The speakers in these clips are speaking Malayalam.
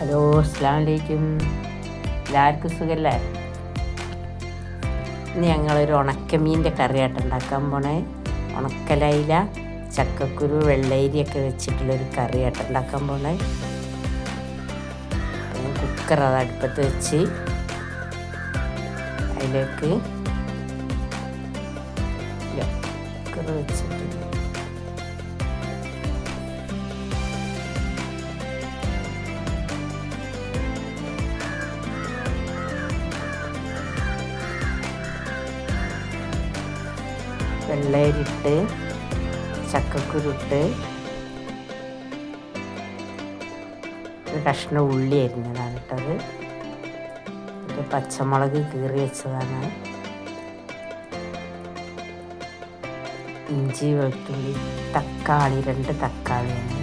ഹലോ അസ്സാം വലൈക്കും എല്ലാവർക്കും സുഖല്ലേ? ഇന്ന് ഞങ്ങളൊരു ഉണക്കമീന്റെ കറിയായിട്ട് ഉണ്ടാക്കാൻ പോണേ. ഉണക്കലയില ചക്കക്കുരു വെള്ളരിയൊക്കെ വെച്ചിട്ടുള്ളൊരു കറിയായിട്ട് ഉണ്ടാക്കാൻ പോണേ. കുക്കർ അത് അടുപ്പത്ത് വെച്ച് അതിലേക്ക് കുക്കർ വെച്ചിട്ട് വെള്ളരിട്ട് ചക്കക്കുരുട്ട് ഒരു ഉള്ളി അരിഞ്ഞതാണ് ഇട്ടത്. ഒരു പച്ചമുളക് കീറി വെച്ചതാണ്. ഇഞ്ചി വെളുത്തുള്ളി തക്കാളി രണ്ട് തക്കാളിയാണ്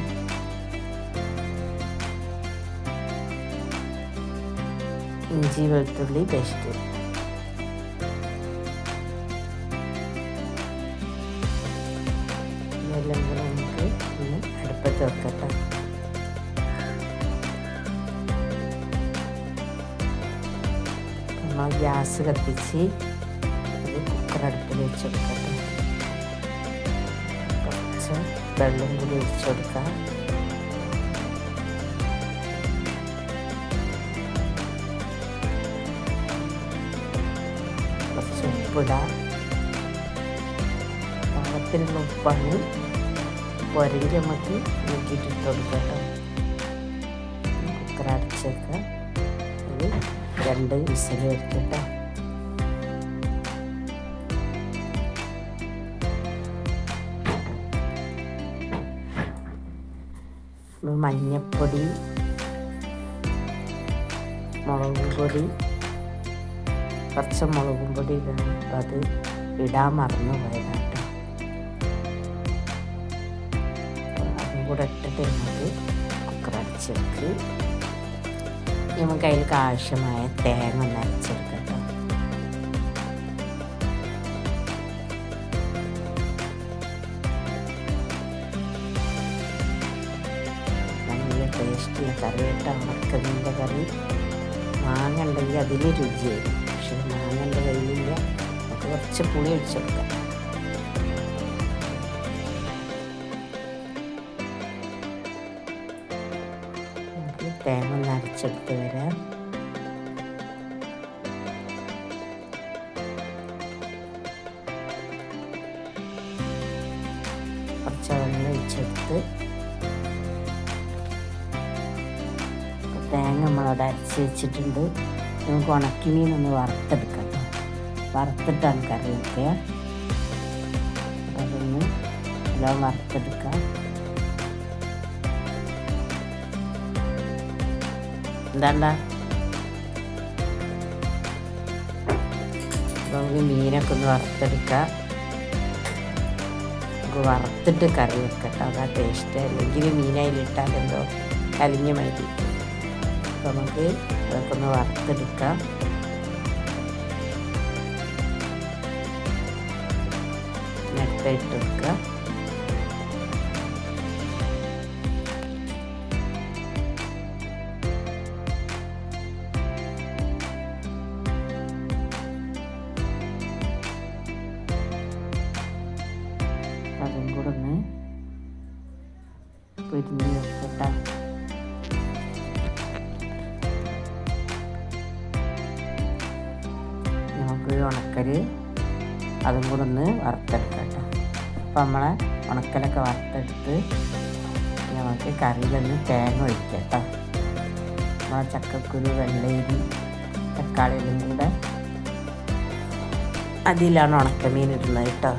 ഇഞ്ചി വെളുത്തുള്ളി പേസ്റ്റ്. അടുപ്പത്ത് വെക്കട്ടെ. നമ്മൾ ഗ്യാസ് കത്തിച്ച് ഒരു കുക്കർ അടുപ്പിൽ വെച്ച് കൊടുക്കട്ടെ കുറച്ച് വെള്ളം കൂടി ഒഴിച്ചെടുക്കാം കുറച്ച് ഉപ്പിടാം. പാകത്തിനുള്ള ഉപ്പാണ് പുരയിൽ നമുക്ക് നോക്കിയിട്ടിട്ട് കൊടുക്കട്ടോ കുക്കർ അടച്ചേക്കാം. ഒരു രണ്ട് വിസിൽ വെക്കട്ടെ മഞ്ഞപ്പൊടി മുളക് പൊടി കുറച്ച് മുളകും പൊടി ഇടണം അപ്പം അത് ഇടാൻ മറന്നു പോയതാട്ടോ കൂടെ ഇട്ടിട്ട് നമുക്ക് കുക്കർ അടച്ച് നമുക്ക് അതിലേക്ക് ആവശ്യമായ തേങ്ങ ഒന്ന് അരച്ചെടുക്കട്ടോ നല്ല ടേസ്റ്റുള്ള കറി കേട്ടോ. ഉണക്കമീന്റെ കറി. മാങ്ങ ഉണ്ടെങ്കിൽ അതിന് രുചിയായിരിക്കും. പക്ഷെ മാങ്ങ എന്റെ നമുക്ക് കുറച്ച് പുളി ഒഴിച്ചെടുക്കാം തേങ്ങ ഒന്ന് അരച്ചെടുത്ത് വരാം. കുറച്ച് വെള്ളം ഒഴിച്ചെടുത്ത് തേങ്ങ നമ്മളവിടെ അരച്ച് വെച്ചിട്ടുണ്ട്. നമുക്ക് ഉണക്കിമീൻ ഒന്ന് വറുത്തെടുക്കാം. വറുത്തിട്ടാണ് കറി അപ്പോൾ അതൊന്ന് എല്ലാം വറുത്തെടുക്കാം. എന്താണ്ടാ? നമുക്ക് മീനൊക്കെ ഒന്ന് വറുത്തെടുക്കാം. നമുക്ക് വറുത്തിട്ട് കറി വെക്കട്ടോ. അതാ ടേസ്റ്റ് അല്ലെങ്കിൽ മീനയിലിട്ടാൽ എന്തോ കലിഞ്ഞ മതി അപ്പോൾ നമുക്ക് അതൊക്കെ ഒന്ന് വറുത്തെടുക്കാം. നെട്ട് ഇട്ടെടുക്കുക ഉണക്കൽ അതും കൂടെ ഒന്ന് വറുത്തെടുക്കട്ടെ അപ്പം നമ്മളെ ഉണക്കലൊക്കെ വറുത്തെടുത്ത് നമുക്ക് കറിയിലൊന്ന് തേങ്ങ ഒഴിക്കാം കേട്ടോ. നമ്മളെ ചക്കക്കുരു വെള്ളരി തക്കാളിയെല്ലാം കൂടെ അതിലാണ് ഉണക്കമീൻ ഇടുന്നത് കേട്ടോ.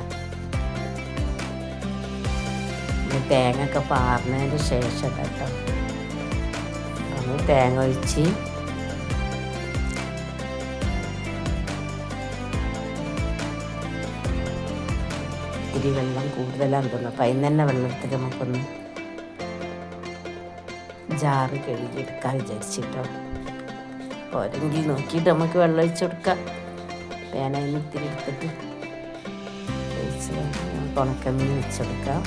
തേങ്ങ ഒക്കെ പാർന്നതിന് ശേഷം കേട്ടോ. നമ്മൾ തേങ്ങ ഒഴിച്ച് ഇത്തിരി വെള്ളം കൂടുതലാണ് തോന്നുന്നു. അപ്പം അതിന് തന്നെ വെള്ളത്തിൽ നമുക്കൊന്ന് ജാറ് കഴുകിയെടുക്കാൻ വിചാരിച്ചിട്ടോ. പോരെങ്കിൽ നോക്കിയിട്ട് നമുക്ക് വെള്ളം ഒഴിച്ചു കൊടുക്കാം. അതിന് ഇത്തിരി എടുത്തിട്ട് ഒഴിച്ച് ഉണക്കമീൻ വെച്ചെടുക്കാം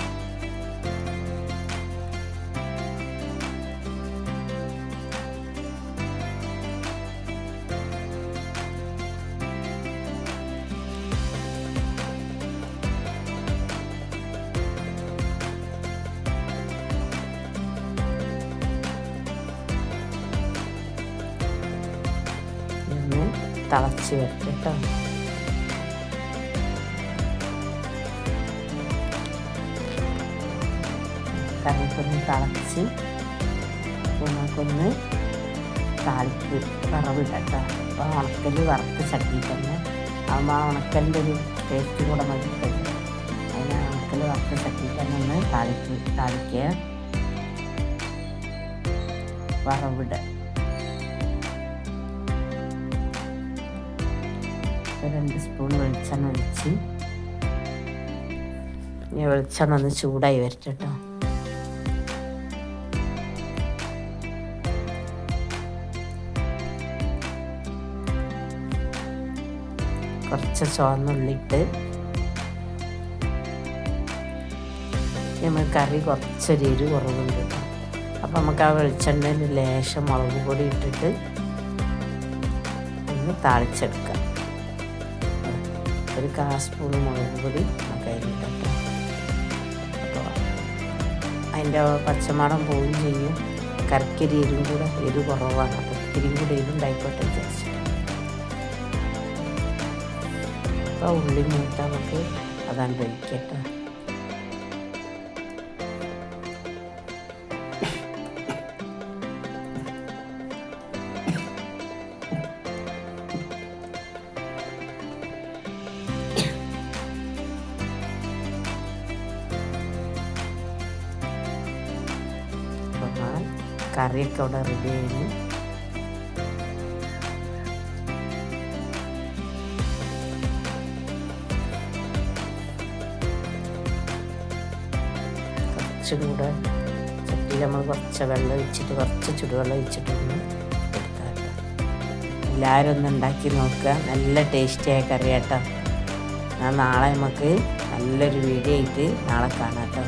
തിളച്ച് വരട്ടെ കേട്ടോ കറിക്കൊന്ന് തിളച്ച് നമുക്കൊന്ന് താളിക്ക് വറവിടട്ടോ അപ്പോൾ ഉണക്കൽ വറുത്ത് ചട്ടി തന്നെ ആകുമ്പോൾ ആ ഉണക്കലിന്റെ ഒരു ടേസ്റ്റ് കൂടെ മതി അതിന് ഉണക്കൽ വറുത്ത് ചട്ടി തന്നെ ഒന്ന് താളിക്ക് താളിക്കുക വറവിടുക രണ്ട് സ്പൂൺ വെളിച്ചെണ്ണ ഒഴിച്ച് ഇനി വെളിച്ചെണ്ണ ഒന്ന് ചൂടായി വരട്ടെ കുറച്ച് ചുവന്നുള്ളിട്ട് നമ്മൾ കറി കുറച്ചൊരു എരി കുറവുണ്ട് അപ്പം നമുക്ക് ആ വെളിച്ചെണ്ണയിൽ ലേശം മുളക് പൊടി ഇട്ടിട്ട് ഒന്ന് താളിച്ചെടുക്കാം. ഒരു കാ സ്പൂൺ മുളക് പൊടി അതിലിട്ടോ അപ്പോൾ അതിന്റെ പച്ചമണം പോവുകയും ചെയ്യും. കറിക്കൊരു എരിവും കൂടെ എരിവ് കുറവാണ്. അപ്പോൾ ഇത്തിരിയും കൂടെ എരിവുണ്ടായിക്കോട്ടെ വിചാരിച്ചു. അപ്പോൾ ഉള്ളി മൂത്ത നമുക്ക് അതാണ് കഴിക്കട്ടെ കറിയൊക്കെ അവിടെ റെഡി ആയിരുന്നു. കുറച്ചുകൂടെ ചട്ടിയിൽ നമ്മൾ കുറച്ച് വെള്ളം ഒഴിച്ചിട്ട് കുറച്ച് ചുടുവെള്ളം ഒഴിച്ചിട്ടൊന്ന് എടുക്കാം എല്ലാവരും ഒന്ന് ഉണ്ടാക്കി നോക്കുക. നല്ല ടേസ്റ്റിയായ കറി കേട്ടോ നാളെ നമുക്ക് നല്ലൊരു വീഡിയോ ആയിട്ട് നാളെ കാണാം കേട്ടോ.